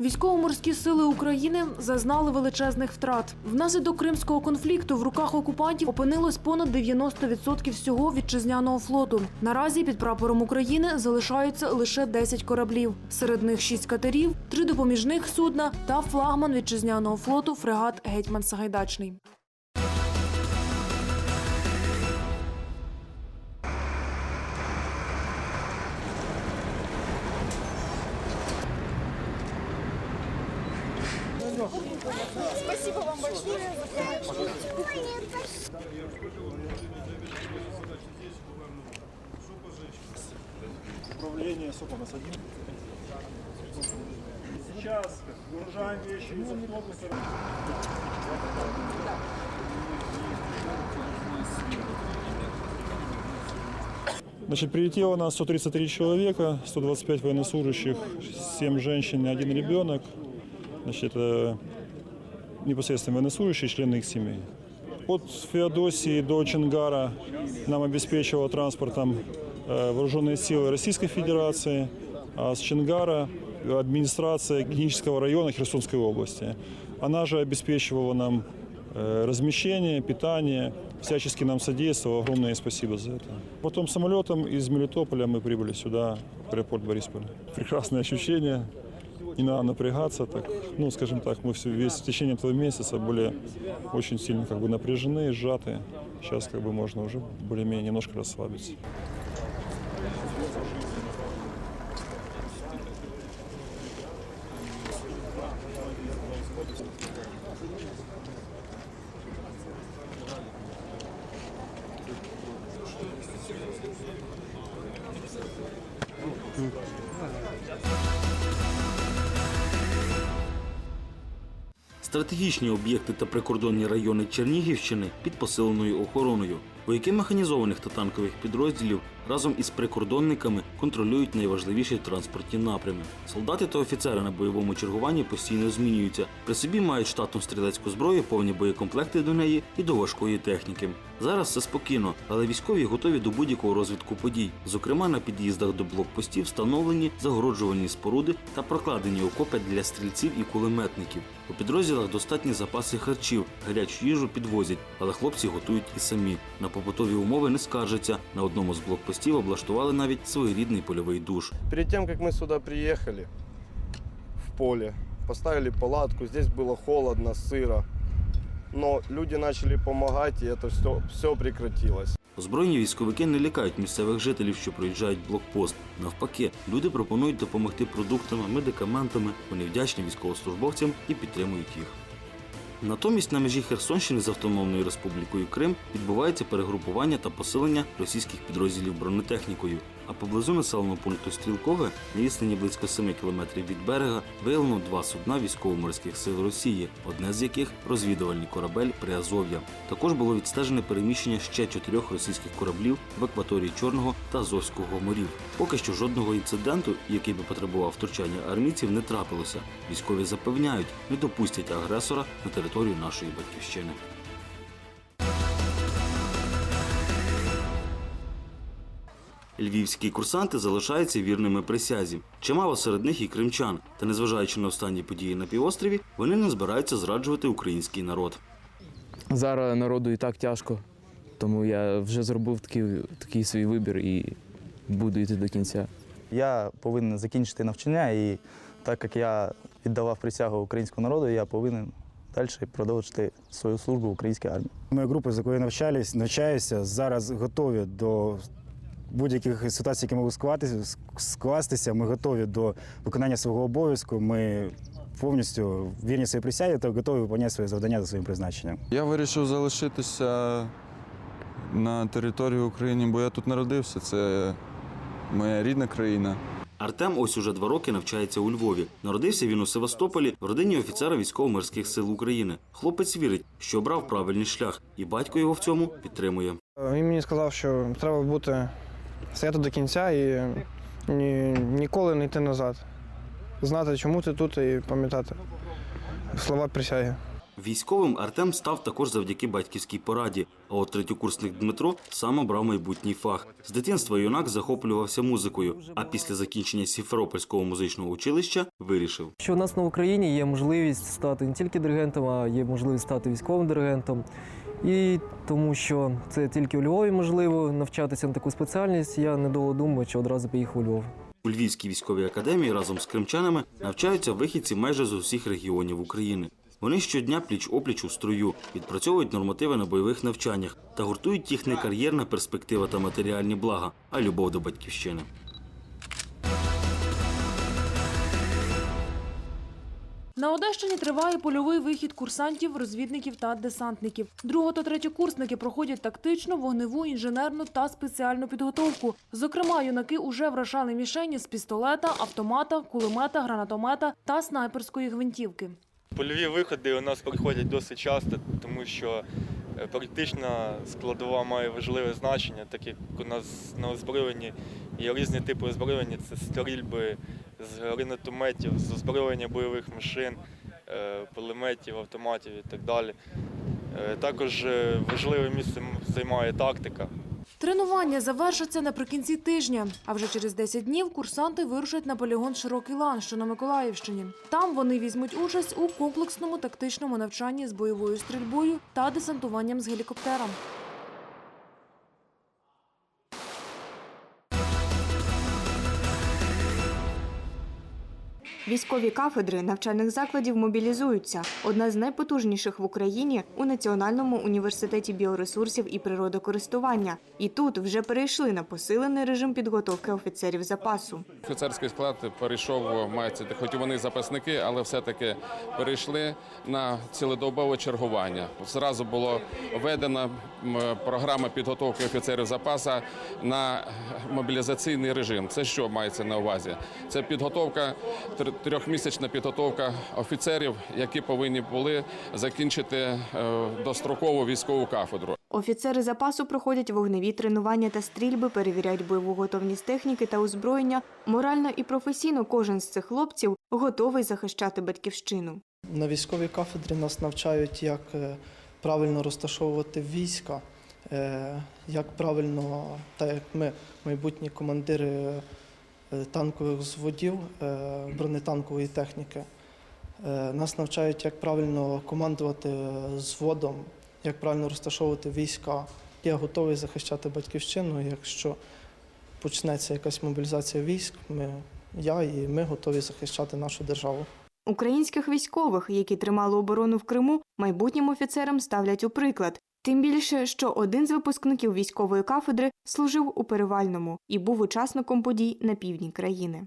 Військово-морські сили України зазнали величезних втрат. Внаслідок кримського конфлікту в руках окупантів опинилось понад 90% всього вітчизняного флоту. Наразі під прапором України залишаються лише 10 кораблів. Серед них 6 катерів, 3 допоміжних судна та флагман вітчизняного флоту фрегат Гетьман Сагайдачний. Управление СОПа нас один. Сейчас выгружаем вещи из автобуса. Значит, прилетело нас 133 человека, 125 военнослужащих, 7 женщин и один ребенок. Значит, это непосредственно военнослужащие, члены их семей. От Феодосии до Чангара нам обеспечивала транспортом э, вооруженные силы Российской Федерации, а с Чангара администрация Генического района Херсонской области. Она же обеспечивала нам э, размещение, питание, всячески нам содействовала. Огромное ей спасибо за это. Потом самолетом из Мелитополя мы прибыли сюда, в аэропорт Борисполь. Прекрасное ощущение. Не надо напрягаться, так, ну, скажем так, мы все, весь в течение этого месяца были очень сильно как бы напряжены, сжаты. Сейчас как бы можно уже более-менее немножко расслабиться. Стратегічні об'єкти та прикордонні райони Чернігівщини під посиленою охороною. Вояки механізованих та танкових підрозділів разом із прикордонниками контролюють найважливіші транспортні напрями. Солдати та офіцери на бойовому чергуванні постійно змінюються. При собі мають штатну стрілецьку зброю, повні боєкомплекти до неї і до важкої техніки. Зараз все спокійно, але військові готові до будь-якого розвитку подій. Зокрема, на під'їздах до блокпостів встановлені загороджувальні споруди та прокладені окопи для стрільців і кулеметників. У підрозділах достатні запаси харчів, гарячу їжу підвозять, але хлопці готують і самі На побутові умови не скаржаться. На одному з блокпостів облаштували навіть своєрідний польовий душ. Перед тем, как мы сюда приехали, в поле, поставили палатку, здесь было холодно, сыро. Но люди начали помогать, и это все, все прекратилось. Озброєні військовики не лякають місцевих жителів, що проїжджають блокпост. Навпаки, люди пропонують допомогти продуктами, медикаментами. Вони вдячні військовослужбовцям і підтримують їх. Натомість на межі Херсонщини з Автономною Республікою Крим відбувається перегрупування та посилення російських підрозділів бронетехнікою. А поблизу населеного пункту Стрілкове на відстані близько 7 кілометрів від берега виявлено два судна військово-морських сил Росії, одне з яких розвідувальний корабель Приазов'я. Також було відстежене переміщення ще чотирьох російських кораблів в акваторії Чорного та Азовського морів. Поки що жодного інциденту, який би потребував втручання армійців, не трапилося. Військові запевняють, не допустять агресора на територію нашої батьківщини. Львівські курсанти залишаються вірними присязі. Чимало серед них і кримчан. Та незважаючи на останні події на півострові, вони не збираються зраджувати український народ. Зараз народу і так тяжко, тому я вже зробив такий, такий свій вибір і буду йти до кінця. Я повинен закінчити навчання, і так як я віддавав присягу українському народу, я повинен далі продовжити свою службу в українській армії. Ми групи, з якою навчались, навчаюся, зараз готові до будь-яких ситуацій, які можуть скластися. Ми готові до виконання свого обов'язку. Ми повністю вірні своїй присязі та готові виконувати своє завдання за своїм призначенням. Я вирішив залишитися на території України, бо я тут народився. Це моя рідна країна. Артем ось уже два роки навчається у Львові. Народився він у Севастополі в родині офіцера військово-морських сил України. Хлопець вірить, що обрав правильний шлях, і батько його в цьому підтримує. Він мені сказав, що треба бути стояти до кінця і ні, ніколи не йти назад. Знати, чому ти тут, і пам'ятати слова присяги. Військовим Артем став також завдяки батьківській пораді. А от третьокурсник Дмитро сам обрав майбутній фах. З дитинства юнак захоплювався музикою. А після закінчення Сімферопольського музичного училища вирішив. що у нас на Україні є можливість стати не тільки диригентом, а є можливість стати військовим диригентом. І тому що це тільки у Львові можливо навчатися на таку спеціальність, я недовго думав, що одразу поїхав у Львов. У Львівській військовій академії разом з кримчанами навчаються вихідці майже з усіх регіонів України. Вони щодня пліч-опліч у строю, відпрацьовують нормативи на бойових навчаннях та гуртують їх не кар'єрна перспектива та матеріальні блага, а любов до батьківщини. На Одещині триває польовий вихід курсантів, розвідників та десантників. Друго- та третьокурсники проходять тактичну, вогневу, інженерну та спеціальну підготовку. Зокрема, юнаки уже вражали мішені з пістолета, автомата, кулемета, гранатомета та снайперської гвинтівки. Польові виходи у нас проходять досить часто, тому що е, практична складова має важливе значення, так як у нас на озброєнні є різні типи озброєння, це стрільби з гранатометів, з озброєння бойових машин, е, пулеметів, автоматів і так далі. Е, Також е, важливе місце займає тактика. Тренування завершаться наприкінці тижня. А вже через 10 днів курсанти вирушать на полігон Широкий лан, що на Миколаївщині. Там вони візьмуть участь у комплексному тактичному навчанні з бойовою стрільбою та десантуванням з гелікоптера. Військові кафедри навчальних закладів мобілізуються. Одна з найпотужніших в Україні у Національному університеті біоресурсів і природокористування. І тут вже перейшли на посилений режим підготовки офіцерів запасу. Офіцерський склад перейшов, мається, хоч вони запасники, але все-таки перейшли на цілодобове чергування. Зразу було введена програма підготовки офіцерів запасу на мобілізаційний режим. Це що мається на увазі? Це підготовка трьохмісячна підготовка офіцерів, які повинні були закінчити е, дострокову військову кафедру. Офіцери запасу проходять вогневі тренування та стрільби, перевіряють бойову готовність техніки та озброєння. Морально і професійно кожен з цих хлопців готовий захищати батьківщину. На військовій кафедрі нас навчають, як е, правильно розташовувати війська, е, як правильно, так як ми, майбутні командири танкових взводів е, бронетанкової техніки. Е, Нас навчають, як правильно командувати е, зводом, як правильно розташовувати війська. Я готовий захищати батьківщину. Якщо почнеться якась мобілізація військ, ми, я і ми готові захищати нашу державу. Українських військових, які тримали оборону в Криму, майбутнім офіцерам ставлять у приклад. Тим більше, що один з випускників військової кафедри служив у Перевальному і був учасником подій на півдні країни.